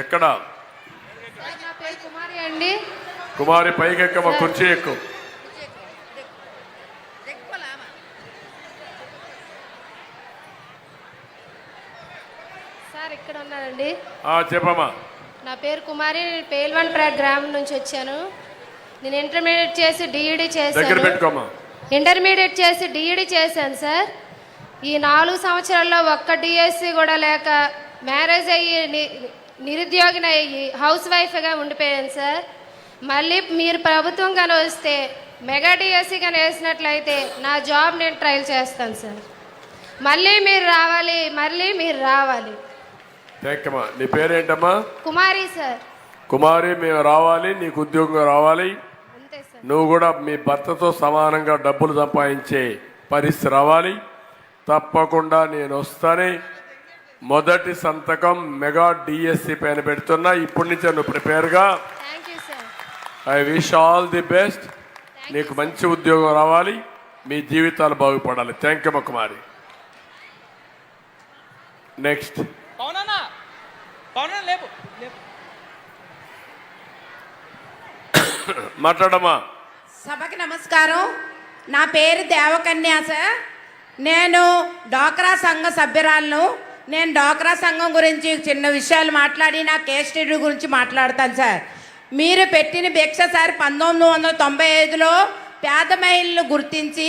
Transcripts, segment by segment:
ఎక్కడ? సార్, నా పేరు కుమారి అండి. కుమారి పైకి ఎక్కమ్మ కుర్చీ ఎక్కువ సార్ ఇక్కడ ఉన్నానండి. చెప్పమ్మా. నా పేరు కుమారి నేను గ్రామం నుంచి వచ్చాను. నేను ఇంటర్మీడియట్ చేసి డిఈడి చేశాను. ఇంటర్మీడియట్ చేసి డిఈడి చేశాను సార్. ఈ నాలుగు సంవత్సరాల్లో ఒక్క డిఎస్సి కూడా లేక మ్యారేజ్ అయ్యి నిరుద్యోగిని అయ్యి హౌస్ వైఫ్గా ఉండిపోయాను సార్. మళ్ళీ మీరు ప్రభుత్వం కానీ వస్తే మెగా డిఎస్సి కానీ వేసినట్లయితే నా జాబ్ నేను ట్రయల్ చేస్తాను సార్. మళ్ళీ మీరు రావాలి మళ్ళీ మీరు రావాలి. థ్యాంక్ అమ్మా నీ పేరేంటమ్మా? కుమారి సార్. కుమారి మేము రావాలి నీకు ఉద్యోగం రావాలి. నువ్వు కూడా మీ భర్తతో సమానంగా డబ్బులు సంపాదించే పరిస్థితి రావాలి. తప్పకుండా నేను వస్తానే. మొదటి సంతకం మెగా డిఎస్సి పైన పెడుతున్నా. ఇప్పటి నుంచే నువ్వు ప్రిపేర్గా. I wish all the best. నీకు మంచి ఉద్యోగం రావాలి. మీ జీవితాలు బాగుపడాలి. థ్యాంక్ యూ కుమారి నెక్స్ట్ మాట్లాడమ్మా. సభకి నమస్కారం. నా పేరు దేవకన్య సార్ నేను డాక్రా సంఘ సభ్యురాలను. నేను డాక్రా సంఘం గురించి చిన్న విషయాలు మాట్లాడి నా కేస్ స్టడీ గురించి మాట్లాడతాను సార్. మీరు పెట్టిన భిక్ష సార్ పంతొమ్మిది వందల తొంభై ఐదులో పేద మహిళలను గుర్తించి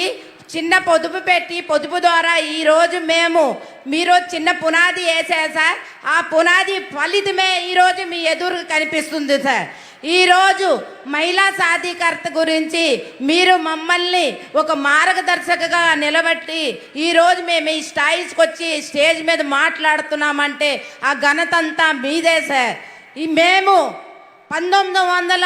చిన్న పొదుపు పెట్టి పొదుపు ద్వారా ఈరోజు మేము మీరు చిన్న పునాది వేసారు సార్. ఆ పునాది ఫలితమే ఈరోజు మీ ఎదురు కనిపిస్తుంది సార్. ఈరోజు మహిళా సాధికారత గురించి మీరు మమ్మల్ని ఒక మార్గదర్శకగా నిలబెట్టి ఈరోజు మేము ఈ స్టాయిస్కి వచ్చి స్టేజ్ మీద మాట్లాడుతున్నామంటే ఆ ఘనత అంతా మీదే సార్. ఈ మేము పంతొమ్మిది వందల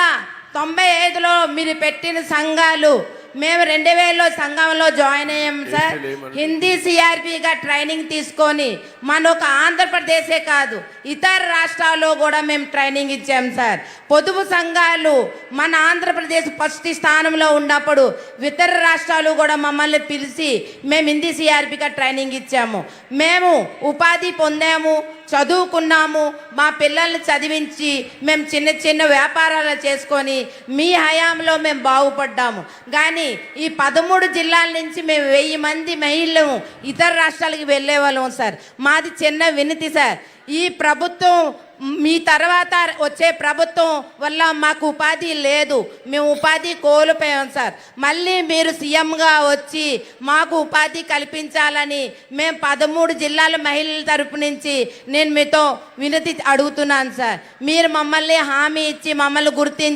తొంభై ఐదులో మీరు పెట్టిన సంఘాలు మేము రెండు వేలలో సంఘంలో జాయిన్ అయ్యాం సార్. హిందీ సిఆర్పిగా ట్రైనింగ్ తీసుకొని మన ఒక ఆంధ్రప్రదేశే కాదు ఇతర రాష్ట్రాల్లో కూడా మేము ట్రైనింగ్ ఇచ్చాం సార్. పొదుపు సంఘాలు మన ఆంధ్రప్రదేశ్ ఫస్ట్ స్థానంలో ఉన్నప్పుడు ఇతర రాష్ట్రాలు కూడా మమ్మల్ని పిలిచి మేము హిందీ సిఆర్పిగా ట్రైనింగ్ ఇచ్చాము. మేము ఉపాధి పొందాము చదువుకున్నాము మా పిల్లల్ని చదివించి మేము చిన్న చిన్న వ్యాపారాలు చేసుకొని మీ హయాంలో మేము బాగుపడ్డాము. కానీ ఈ పదమూడు జిల్లాల నుంచి మేము వెయ్యి మంది మహిళలు ఇతర రాష్ట్రాలకి వెళ్ళే వాళ్ళం సార్. మాది చిన్న వినతి సార్. ఈ ప్రభుత్వం మీ తర్వాత వచ్చే ప్రభుత్వం వల్ల మాకు ఉపాధి లేదు. మేము ఉపాధి కోల్పోయాం సార్. మళ్ళీ మీరు సీఎంగా వచ్చి మాకు ఉపాధి కల్పించాలని మేము పదమూడు జిల్లాల మహిళల తరపు నుంచి నేను మీతో వినతి అడుగుతున్నాను సార్. మీరు మమ్మల్ని హామీ ఇచ్చి మమ్మల్ని గుర్తించి